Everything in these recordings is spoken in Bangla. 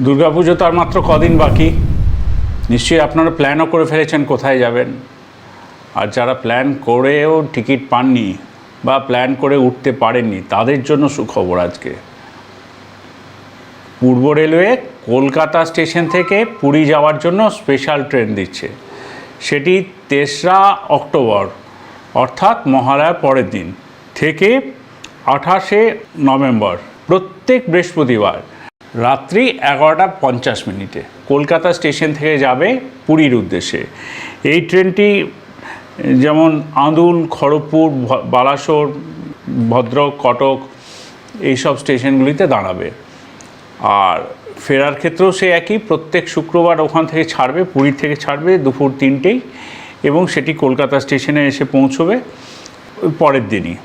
দুর্গাপুজো তো আর মাত্র কদিন বাকি। নিশ্চয়ই আপনারা প্ল্যানও করে ফেলেছেন কোথায় যাবেন। আর যারা প্ল্যান করেও টিকিট পাননি বা প্ল্যান করে উঠতে পারেননি, তাদের জন্য সুখবর আজকে। পূর্ব রেলওয়ে কলকাতা স্টেশন থেকে পুরী যাওয়ার জন্য স্পেশাল ট্রেন দিচ্ছে। সেটি তেসরা অক্টোবর, অর্থাৎ মহালয়ার পরের দিন, থেকে আঠাশে নভেম্বর, প্রত্যেক বৃহস্পতিবার। রাত্রি এগারোটা পঞ্চাশ মিনিটে। কলকাতা স্টেশন থেকে যাবে পুরীর উদ্দেশ্যে। এই ট্রেনটি যেমন আঁদুল খড়গপুর বালাসোর, ভদ্রক, কটক এইসব স্টেশনগুলিতে দাঁড়াবে। আর ফেরার ক্ষেত্রেও সে একই, প্রত্যেক শুক্রবার ওখান থেকে ছাড়বে পুরী থেকে ছাড়বে দুপুর তিনটেই এবং সেটি কলকাতা স্টেশনে এসে পৌঁছবে পরের দিনই।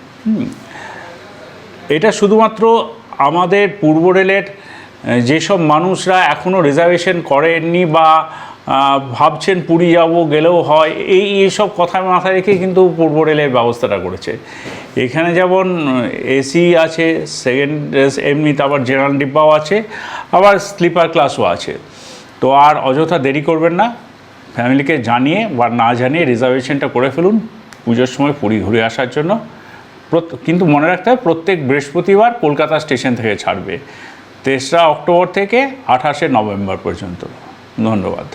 এটা শুধুমাত্র আমাদের পূর্ব রেলের যেসব মানুষরা এখনও রিজার্ভেশন করেননি বা ভাবছেন পুরী যাব, গেলেও হয়, এই এইসব কথা মাথায় রেখে কিন্তু পূর্ব রেলের ব্যবস্থাটা করেছে। এখানে যেমন এসি আছে সেকেন্ড এমনিতে আবার জেনারেল ডিব্বাও আছে, আবার স্লিপার ক্লাসও আছে। তো আর অযথা দেরি করবেন না, ফ্যামিলিকে জানিয়ে বা না জানিয়ে রিজার্ভেশনটা করে ফেলুন, পুজোর সময় পুরী ঘুরে আসার জন্য। কিন্তু মনে রাখতে হবে, প্রত্যেক বৃহস্পতিবার কলকাতা স্টেশন থেকে ছাড়বে। তেসরা অক্টোবর থেকে আঠাশে নভেম্বর পর্যন্ত। ধন্যবাদ।